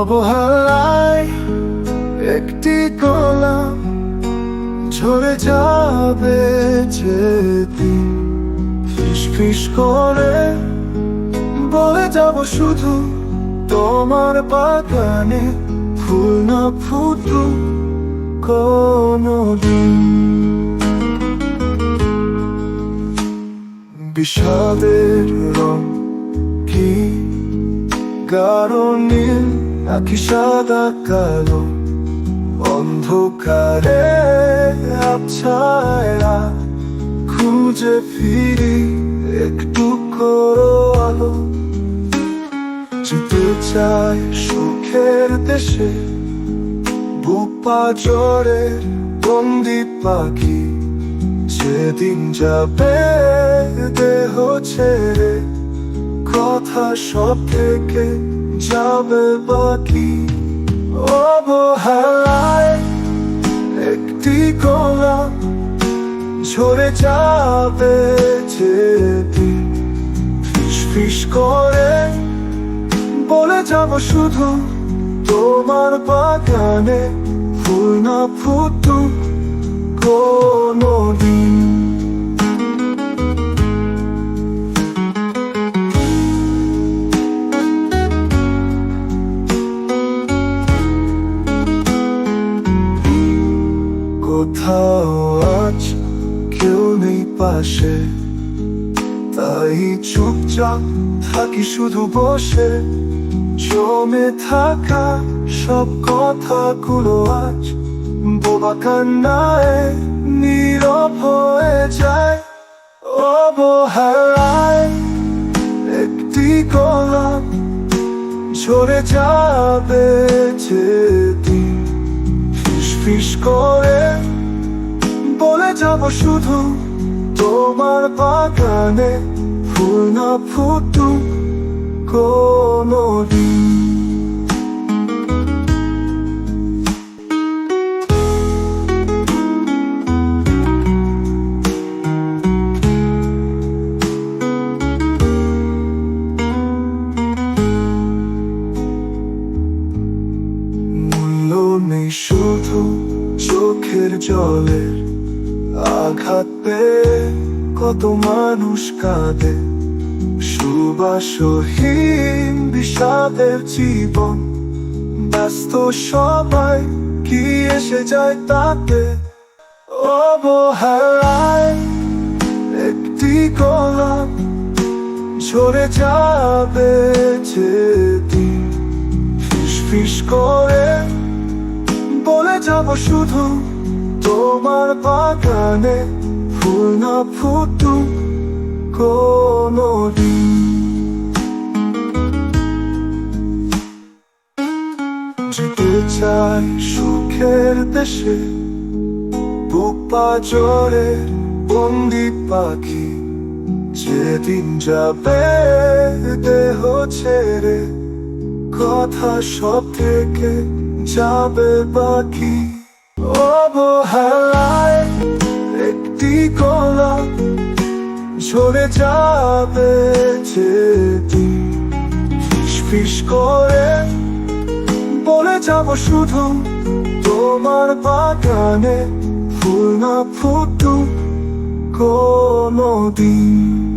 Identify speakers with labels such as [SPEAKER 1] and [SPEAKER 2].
[SPEAKER 1] অবহেলায় একটি গোলাম ঝরে যাবে যেদিন। ফিস করে বলে যাব শুধু তোমার বাগানে ফুল না ফুটু কোনো দিন বিষাদের রং কি নীল নাকি সাদা কালো অন্ধকারে আবছায়া খুঁজে ফিরি একটু করো আলো। যেতে চাই সুখের দেশে, বুপা জোরে বন্দি পাখি। যেদিন যাবে দেহ ছেড়ে, কথা সব থেকে যাবে বাকি অবহেলায় একটি গোলাপ ঝরে যাবে যেদিন ফিস করে বলে যাব শুধু তোমার বাগানে ফুল না ফুটু কোনো কোথাও আজ কেউ নেই পাশে। তাই চুপচাপ থাকি শুধু বসে। জমে থাকা সব কথাগুলো আজ বোবা কান্নায় নীরব হয়ে যায়। অবহেলায় একটি গোলাপ ঝরে যাবে যেদিন ফিস ফিস করে যাব শুধু তোমার বাগানে ফুল না ফুটু কোনো দিন মূল্য নেই শুধু চোখের জলের আঘাত পেয়ে কত মানুষ কাঁদে। সুবাসহীন বিষাদের জীবন। ব্যস্ত সবাই কি এসে যায় তাতে? অবহেলায় একটি গোলাপ ঝরে যাবে যেদিন। ফিস ফিস করে বলে যাব শুধু তোমার বাগানে ফুল না ফুটু কোনোদিন যেতে চাই সুখের দেশে বুপা জোরে, বন্দি পাখি। যেদিন যাবে দেহ ছেড়ে, কথা সব থেকে যাবে বাকি। অবহেলায় একটি গোলাপ ঝরে যাবে ফিস ফিস করে বলে যাব শুধু তোমার বাগানে ফুল না ফুটু কোনো দিন